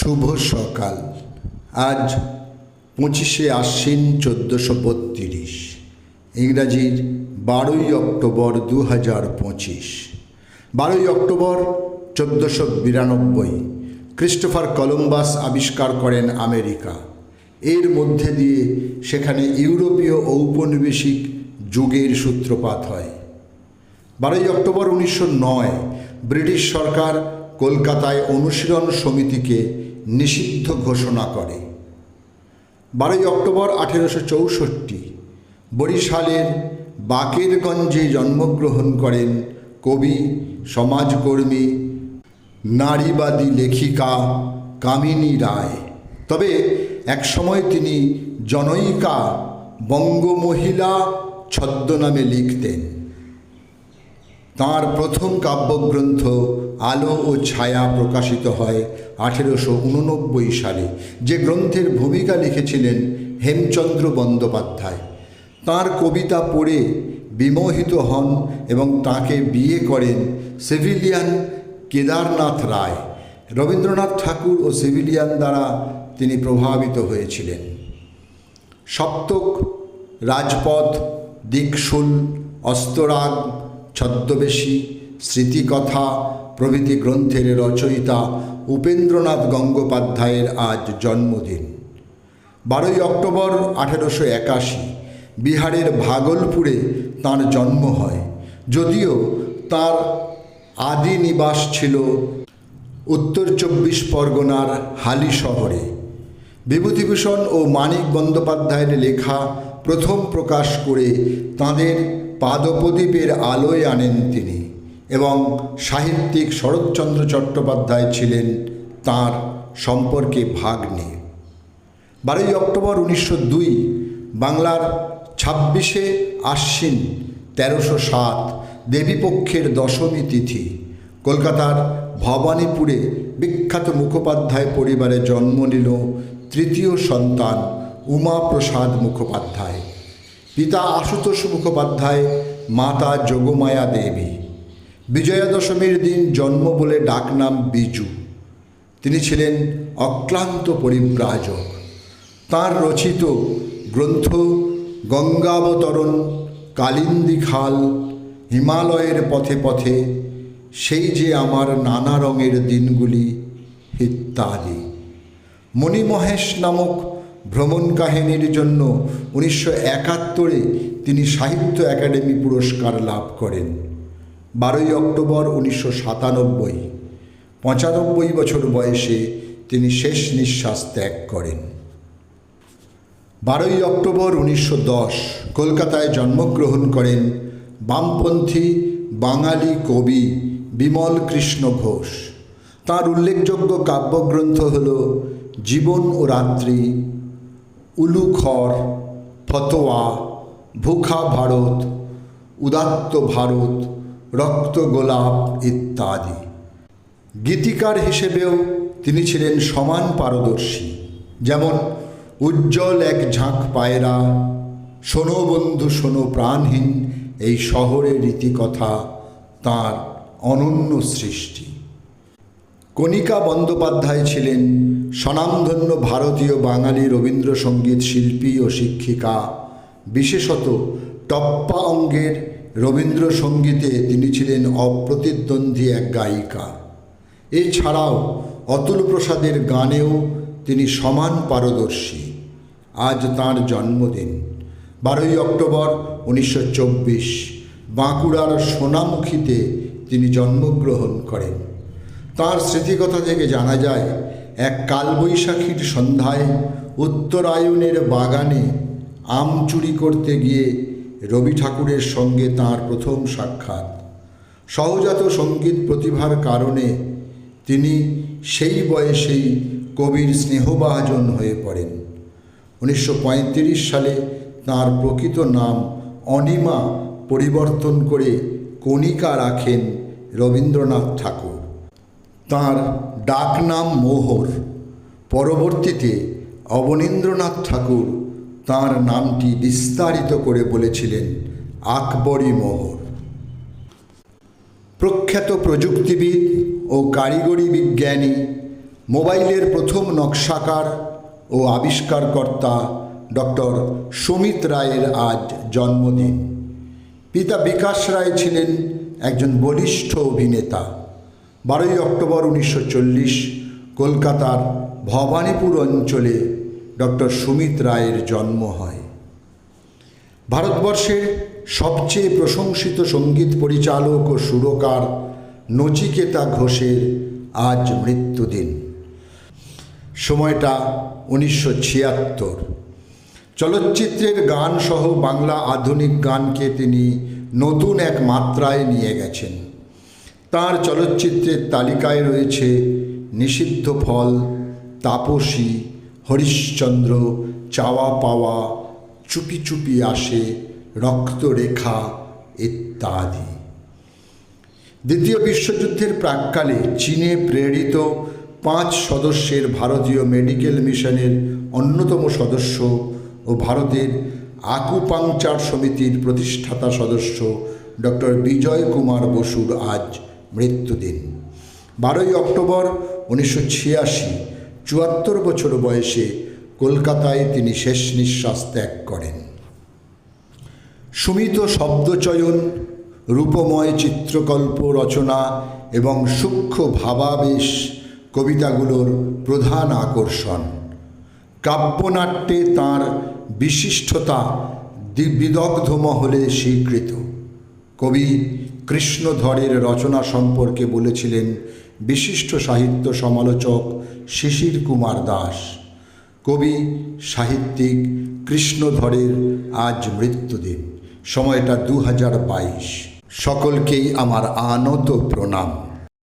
শুভ সকাল। আজ পঁচিশে আশ্বিন চোদ্দোশো বত্রিশ। ইংরাজির বারোই অক্টোবর দু হাজার পঁচিশ। বারোই অক্টোবর চোদ্দোশো বিরানব্বই। ক্রিস্টোফার কলম্বাস আবিষ্কার করেন আমেরিকা। এর মধ্যে দিয়ে সেখানে ইউরোপীয় ঔপনিবেশিক যুগের সূত্রপাত হয়। বারোই অক্টোবর উনিশশো নয়, ব্রিটিশ সরকার কলকাতায় অনুশীলন সমিতিকে নিষিদ্ধ ঘোষণা করে। বারোই অক্টোবর আঠেরোশো চৌষট্টি বরিশালের বাকেরগঞ্জে জন্মগ্রহণ করেন কবি, সমাজকর্মী, নারীবাদী লেখিকা কামিনী রায়। তবে একসময় তিনি জনৈকা বঙ্গমহিলা ছদ্মনামে লিখতেন। তাঁর প্রথম কাব্যগ্রন্থ আলো ও ছায়া প্রকাশিত হয় আঠেরোশো উননব্বই সালে, যে গ্রন্থের ভূমিকা লিখেছিলেন হেমচন্দ্র বন্দ্যোপাধ্যায়। তাঁর কবিতা পড়ে বিমোহিত হন এবং তাকে বিয়ে করেন সিভিলিয়ান কেদারনাথ রায়। রবীন্দ্রনাথ ঠাকুর ও সিভিলিয়ান দ্বারা তিনি প্রভাবিত হয়েছিলেন। সপ্তক, রাজপথ, দিকশুল, অস্তরাগ ছদ্মবেশী স্মৃতিকথা প্রভৃতি গ্রন্থের রচয়িতা উপেন্দ্রনাথ গঙ্গোপাধ্যায়ের আজ জন্মদিন। বারোই অক্টোবর আঠেরোশো একাশি, বিহারের ভাগলপুরে তাঁর জন্ম হয়। যদিও তার আদি নিবাস ছিল উত্তর চব্বিশ পরগনার হালি শহরে। বিভূতিভূষণ ও মানিক বন্দ্যোপাধ্যায়ের লেখা প্রথম প্রকাশ করে তাঁদের পাদপ্রদীপের আলোয় আনেন তিনি এবং সাহিত্যিক শরৎচন্দ্র চট্টোপাধ্যায় ছিলেন তাঁর সম্পর্কে ভাগ্নে বারোই অক্টোবর উনিশশো দুই বাংলার ছাব্বিশে আশ্বিন তেরোশো সাত দেবীপক্ষের দশমী তিথি, কলকাতার ভবানীপুরে বিখ্যাত মুখোপাধ্যায় পরিবারে জন্ম নিল তৃতীয় সন্তান উমাপ্রসাদ মুখোপাধ্যায়। পিতা আশুতোষ মুখোপাধ্যায়, মাতা যোগমায়া দেবী। বিজয়া দশমীর দিন জন্ম বলে ডাকনাম বিজু। তিনি ছিলেন অক্লান্ত পরিব্রাজক। তাঁর রচিত গ্রন্থ গঙ্গাবতরণ, কালিন্দী খাল, হিমালয়ের পথে পথে, সেই যে আমার নানা রঙের দিনগুলি, ইত্যাদি। মণিমহেশ নামক ভ্রমণ কাহিনীর জন্য উনিশশো একাত্তরে তিনি সাহিত্য একাডেমি পুরস্কার লাভ করেন। বারোই অক্টোবর উনিশশো সাতানব্বই, পঁচানব্বই বছর বয়সে তিনি শেষ নিঃশ্বাস ত্যাগ করেন। বারোই অক্টোবর উনিশশো দশ, কলকাতায় জন্মগ্রহণ করেন বামপন্থী বাঙালি কবি বিমল কৃষ্ণ ঘোষ। তার উল্লেখযোগ্য কাব্যগ্রন্থ হল জীবন ও রাত্রি উলুখর, ফতোয়া, ভুখা ভারত, উদাত্ত ভারত, রক্ত গোলাপ ইত্যাদি। গীতিকার হিসেবেও তিনি ছিলেন সমান পারদর্শী। যেমন, উজ্জ্বল এক ঝাঁক পায়রা, শোনো বন্ধু, শোনো প্রাণহীন, এই শহরের রীতিকথা তাঁর অনন্য সৃষ্টি। কণিকা বন্দ্যোপাধ্যায় ছিলেন স্বনামধন্য ভারতীয় বাঙালি রবীন্দ্রসঙ্গীত শিল্পী ও শিক্ষিকা। বিশেষত টপ্পা অঙ্গের রবীন্দ্রসঙ্গীতে তিনি ছিলেন অপ্রতিদ্বন্দ্বী এক গায়িকা। এছাড়াও অতুল প্রসাদের গানেও তিনি সমান পারদর্শী। আজ তাঁর জন্মদিন, বারোই অক্টোবর উনিশশো চব্বিশ। বাঁকুড়ার সোনামুখীতে তিনি জন্মগ্রহণ করেন। তাঁর স্মৃতিকথা থেকে জানা যায়, এক কালবৈশাখীর সন্ধ্যায় উত্তরায়ণের বাগানে আম চুরি করতে গিয়ে রবি ঠাকুরের সঙ্গে তাঁর প্রথম সাক্ষাৎ। সহজাত সংগীত প্রতিভার কারণে তিনি সেই বয়সেই কবির স্নেহভাজন হয়ে পড়েন। উনিশশো পঁয়ত্রিশ সালে তাঁর প্রকৃত নাম অনিমা পরিবর্তন করে কণিকা রাখেন রবীন্দ্রনাথ ঠাকুর। তাঁর ডাকনাম মোহর। পরবর্তীতে অবনীন্দ্রনাথ ঠাকুর তাঁর নামটি বিস্তারিত করে বলেছিলেন, আকবরী মোহর। প্রখ্যাত প্রযুক্তিবিদ ও কারিগরি বিজ্ঞানী, মোবাইলের প্রথম নকশাকার ও আবিষ্কারকর্তা ডক্টর সুমিত রায়ের আজ জন্মদিন। পিতা বিকাশ রায় ছিলেন একজন বলিষ্ঠ অভিনেতা। বারোই অক্টোবর উনিশশো চল্লিশ কলকাতার ভবানীপুর অঞ্চলে ডক্টর সুমিত রায়ের জন্ম হয়। ভারতবর্ষের সবচেয়ে প্রশংসিত সংগীত পরিচালক ও সুরকার নচিকেতা ঘোষের আজ মৃত্যুদিন। সময়টা উনিশশো ছিয়াত্তর। চলচ্চিত্রের গানসহ বাংলা আধুনিক গানকে তিনি নতুন এক মাত্রায় নিয়ে গেছেন। তার চলচ্চিত্রের তালিকায় রয়েছে নিষিদ্ধ ফল, তাপসী, হরিশ্চন্দ্র, চাওয়া পাওয়া, চুপি চুপি আসে, রক্তরেখা ইত্যাদি। দ্বিতীয় বিশ্বযুদ্ধের প্রাককালে চীনে প্রেরিত পাঁচ সদস্যের ভারতীয় মেডিকেল মিশনের অন্যতম সদস্য ও ভারতের আকুপাংচার সমিতির প্রতিষ্ঠাতা সদস্য ডক্টর বিজয় কুমার বসুর আজ মৃত্যুদিন। বারোই অক্টোবর উনিশশো ছিয়াশি, চুয়াত্তর বছর বয়সে কলকাতায় তিনি শেষ নিঃশ্বাস ত্যাগ করেন। সুমিত শব্দচয়ন, রূপময় চিত্রকল্প রচনা এবং সূক্ষ্ম ভাবাবেশ কবিতাগুলোর প্রধান আকর্ষণ। কাব্যনাট্যে তাঁর বিশিষ্টতা বিদগ্ধ মহলে স্বীকৃত। কবি কৃষ্ণধরের রচনা সম্পর্কে বলেছিলেন বিশিষ্ট সাহিত্য সমালোচক শিশির কুমার দাস। কবি, সাহিত্যিক কৃষ্ণধরের আজ মৃত্যুদিন। সময়টা দু হাজার বাইশ। সকলকেই আমার আনত প্রণাম।